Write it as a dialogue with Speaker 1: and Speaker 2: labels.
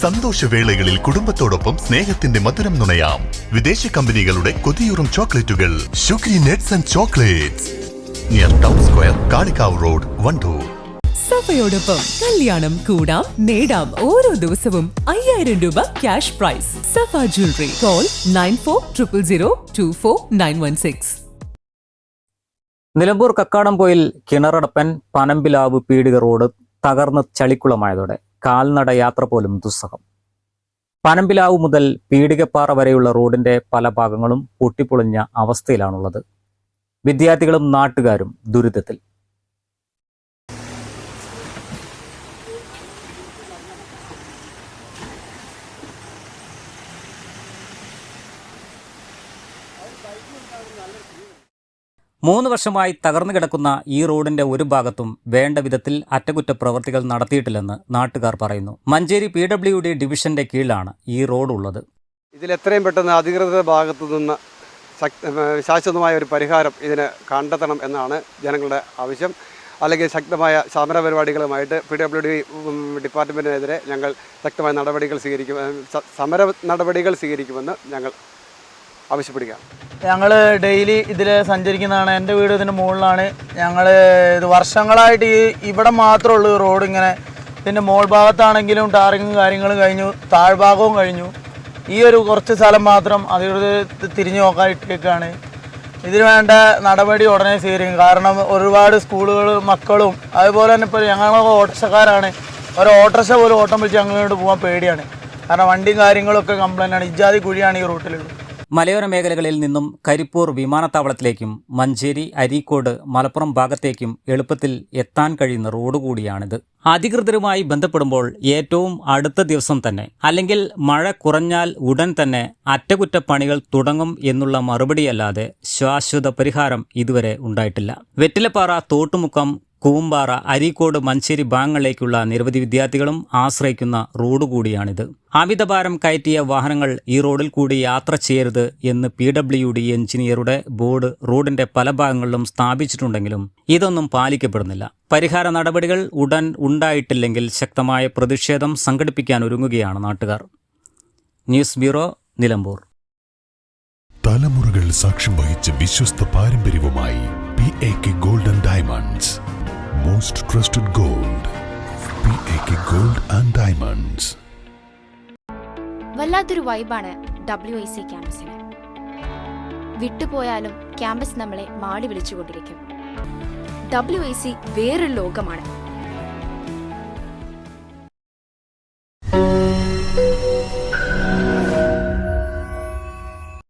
Speaker 1: സന്തോഷവേളകളിൽ കുടുംബത്തോടൊപ്പം സ്നേഹത്തിന്റെ മധുരം നുണയാം. വിദേശ കമ്പനികളുടെ കൊതിയൂറും ചോക്ലേറ്റുകൾ. Sugary nuts and chocolates. Near town square Kalikavu road Wandoor.
Speaker 2: സഫയോടൊപ്പം കല്യാണം കൂടാം നേടാം ഓരോ ദിവസവും അയ്യായിരം രൂപ cash prize. Safa jewellery call nine four triple zero two four nine one six.
Speaker 3: Nilambur Kakkadampoyil Kinaradappan Panambilavu പീടിക റോഡ് തകർന്ന് ചളിക്കുളമായതോടെ. കാൽനട യാത്ര പോലും ദുസ്സഹം. പനമ്പിലാവ് മുതൽ പീടികപ്പാറ വരെയുള്ള റോഡിന്റെ പല ഭാഗങ്ങളും പൊട്ടിപ്പൊളിഞ്ഞ അവസ്ഥയിലാണുള്ളത്. വിദ്യാർത്ഥികളും നാട്ടുകാരും ദുരിതത്തിൽ. മൂന്ന് വർഷമായി തകർന്നു കിടക്കുന്ന ഈ റോഡിന്റെ ഒരു ഭാഗത്തും വേണ്ട വിധത്തിൽ അറ്റകുറ്റപ്രവർത്തികൾ നടത്തിയിട്ടില്ലെന്ന് നാട്ടുകാർ പറയുന്നു. മഞ്ചേരി പി ഡബ്ല്യു ഡി ഡിവിഷന്റെ കീഴിലാണ് ഈ റോഡ് ഉള്ളത്.
Speaker 4: ഇതിൽ എത്രയും പെട്ടെന്ന് അധികൃതരുടെ ഭാഗത്തു നിന്ന് ശാശ്വതമായ ഒരു പരിഹാരം ഇതിന് കണ്ടെത്തണം എന്നാണ് ജനങ്ങളുടെ ആവശ്യം. അല്ലെങ്കിൽ ശക്തമായ സമര പരിപാടികളുമായിട്ട് പി ഡബ്ല്യു ഡി ഡിപ്പാർട്ട്മെന്റിനെതിരെ ഞങ്ങൾ ശക്തമായ നടപടികൾ സ്വീകരിക്കും സമര നടപടികൾ സ്വീകരിക്കുമെന്ന് ഞങ്ങൾ ആവശ്യപ്പെടുകയാണ്.
Speaker 5: ഞങ്ങൾ ഡെയിലി ഇതിൽ സഞ്ചരിക്കുന്നതാണ്. എന്റെ വീട് ഇതിന്റെ മുകളിലാണ്. ഞങ്ങൾ ഇത് വർഷങ്ങളായിട്ട് ഈ ഇവിടെ മാത്രമേ ഉള്ളൂ റോഡ് ഇങ്ങനെ. ഇതിന്റെ മോൾ ഭാഗത്താണെങ്കിലും ടാറിങ്ങും കാര്യങ്ങളും കഴിഞ്ഞു. താഴ്ഭാഗവും കഴിഞ്ഞു. ഈ ഒരു കുറച്ച് സ്ഥലം മാത്രം അധികൃതർ തിരിഞ്ഞു നോക്കാൻ ഇട്ടേക്കാണ് ഇതിന് വേണ്ട നടപടി ഉടനെ സ്വീകരിക്കും. കാരണം ഒരുപാട് സ്കൂളുകൾ മക്കളും അതുപോലെ തന്നെ ഇപ്പോൾ ഞങ്ങളൊക്കെ ഓട്ടോറിക്ഷക്കാരാണ്. ഒരു ഓട്ടോറിക്ഷ പോലും ഓട്ടം വിളിച്ച് ഞങ്ങളോട് പോകാൻ പേടിയാണ്. കാരണം വണ്ടിയും കാര്യങ്ങളൊക്കെ കംപ്ലൈന്റ് ആണ്. ഇജാതി കുഴിയാണ് ഈ റൂട്ടിലുള്ളത്.
Speaker 3: മലയോര മേഖലകളിൽ നിന്നും കരിപ്പൂർ വിമാനത്താവളത്തിലേക്കും മഞ്ചേരി അരീക്കോട് മലപ്പുറം ഭാഗത്തേക്കും എളുപ്പത്തിൽ എത്താൻ കഴിയുന്ന റോഡ് കൂടിയാണിത്. അധികൃതരുമായി ബന്ധപ്പെടുമ്പോൾ ഏറ്റവും അടുത്ത ദിവസം തന്നെ അല്ലെങ്കിൽ മഴ കുറഞ്ഞാൽ ഉടൻ തന്നെ അറ്റകുറ്റപ്പണികൾ തുടങ്ങും എന്നുള്ള മറുപടിയല്ലാതെ ശാശ്വത പരിഹാരം ഇതുവരെ ഉണ്ടായിട്ടില്ല. വെറ്റിലപ്പാറ തോട്ടുമുക്കം കൂമ്പാറ അരീക്കോട് മഞ്ചേരി ഭാഗങ്ങളിലേക്കുള്ള നിരവധി വിദ്യാർത്ഥികളും ആശ്രയിക്കുന്ന റോഡ് കൂടിയാണിത്. അമിതഭാരം കയറ്റിയ വാഹനങ്ങൾ ഈ റോഡിൽ കൂടി യാത്ര ചെയ്യരുത് എന്ന് പി ഡബ്ല്യു ഡി എഞ്ചിനീയറുടെ ബോർഡ് റോഡിന്റെ പല ഭാഗങ്ങളിലും സ്ഥാപിച്ചിട്ടുണ്ടെങ്കിലും ഇതൊന്നും പാലിക്കപ്പെടുന്നില്ല. പരിഹാര നടപടികൾ ഉടൻ ഉണ്ടായിട്ടില്ലെങ്കിൽ ശക്തമായ പ്രതിഷേധം സംഘടിപ്പിക്കാൻ ഒരുങ്ങുകയാണ് നാട്ടുകാർ. News bureau Nilambur.
Speaker 1: തലമുറകൾ സാക്ഷ്യം വഹിച്ച വിശ്വസ്ത പാരമ്പര്യവുമായി P A K golden diamonds most trusted gold P A K gold and diamonds
Speaker 6: വല്ലാത്തൊരു വൈബാണ് ഡബ്ല്യു ഐ സി ക്യാമ്പസിന്. വിട്ടുപോയാലും ക്യാമ്പസ് നമ്മളെ മാടി വിളിച്ചുകൊണ്ടിരിക്കും. ഡബ്ല്യു ഐ സി വേറൊരു ലോകമാണ്.